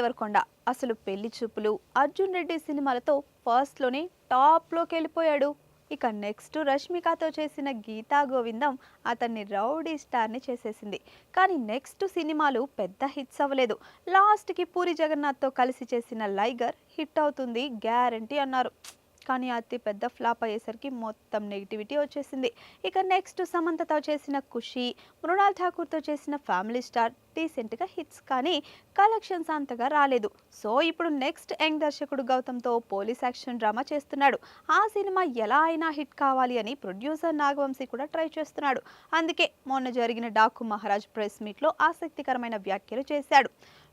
దేవరకొండ. అసలు పెళ్ళి చూపులు అర్జున్ రెడ్డి సినిమాలతో ఫస్ట్లోనే టాప్లోకి వెళ్ళిపోయాడు. ఇక నెక్స్ట్ రష్మికతో చేసిన గీతా గోవిందం అతన్ని రౌడీ స్టార్ని చేసేసింది. కానీ నెక్స్ట్ సినిమాలు పెద్ద హిట్స్ అవ్వలేదు. లాస్ట్కి పూరి జగన్నాథ్తో కలిసి చేసిన లైగర్ హిట్ అవుతుంది గ్యారంటీ అన్నారు. కానీ అతి పెద్ద ఫ్లాప్ అయ్యేసరికి మొత్తం నెగిటివిటీ వచ్చేసింది. ఇక నెక్స్ట్ సమంతతో చేసిన ఖుషి మృణాల్ ఠాకూర్తో చేసిన ఫ్యామిలీ స్టార్ డీసెంట్గా హిట్స్ కానీ కలెక్షన్స్ అంతగా రాలేదు. సో ఇప్పుడు నెక్స్ట్ యంగ్ దర్శకుడు గౌతమ్తో పోలీస్ యాక్షన్ డ్రామా చేస్తున్నాడు. ఆ సినిమా ఎలా అయినా హిట్ కావాలి అని ప్రొడ్యూసర్ నాగవంశీ కూడా ట్రై చేస్తున్నాడు. అందుకే మొన్న జరిగిన డాకు మహారాజ్ ప్రెస్ మీట్లో ఆసక్తికరమైన వ్యాఖ్యలు చేశాడు.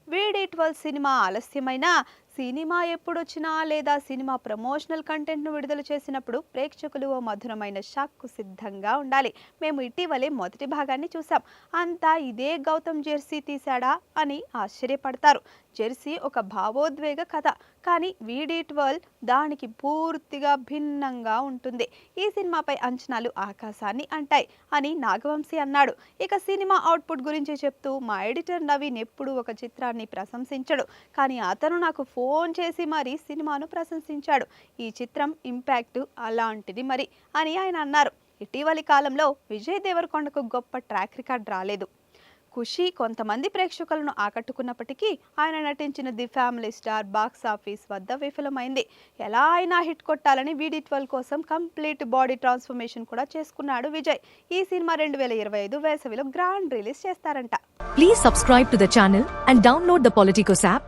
వీడి ట్వెల్వ్ సినిమా ఆలస్యమైనా సినిమా ఎప్పుడొచ్చినా లేదా సినిమా ప్రమోషనల్ కంటెంట్ను విడుదల చేసినప్పుడు ప్రేక్షకులు ఓ మధురమైన షాక్కు సిద్ధంగా ఉండాలి. మేము ఇటీవలే మొదటి భాగాన్ని చూసాం అంతా ఇదే గౌతమ్ జెర్సీ తీశాడా? అని ఆశ్చర్యపడతారు. జెర్సీ ఒక భావోద్వేగ కథ. కానీ వీడి ట్వెల్వ్ దానికి పూర్తిగా భిన్నంగా ఉంటుంది. ఈ సినిమాపై అంచనాలు ఆకాశాన్ని అంటాయి అని నాగవంశీ అన్నాడు. ఇక సినిమా అవుట్పుట్ గురించి చెప్తూ మా ఎడిటర్ నవీన్ ఎప్పుడూ ఒక చిత్రాన్ని ప్రశంసించడు. కానీ అతను నాకు ఫోన్ ఫోన్ చేసి మరి సినిమాను ప్రశంసించాడు. ఈ చిత్రం ఇంపాక్ట్ అలాంటిది మరి అని ఆయన అన్నారు. ఇటీవలి కాలంలో విజయ్ దేవరకొండకు గొప్ప ట్రాక్ రికార్డ్ రాలేదు. ఖుషి కొంతమంది ప్రేక్షకులను ఆకట్టుకున్నప్పటికీ ఆయన నటించిన the family star box office వద్ద విఫలమైంది. ఎలా అయినా హిట్ కొట్టాలని వీడి ట్వెల్వ్ కోసం కంప్లీట్ బాడీ ట్రాన్స్ఫర్మేషన్ కూడా చేసుకున్నాడు విజయ్. ఈ సినిమా రెండు వేల ఇరవై ఐదు వేసవిలో గ్రాండ్ రిలీజ్ చేస్తారంట. Please subscribe to the channel and download the Politicos app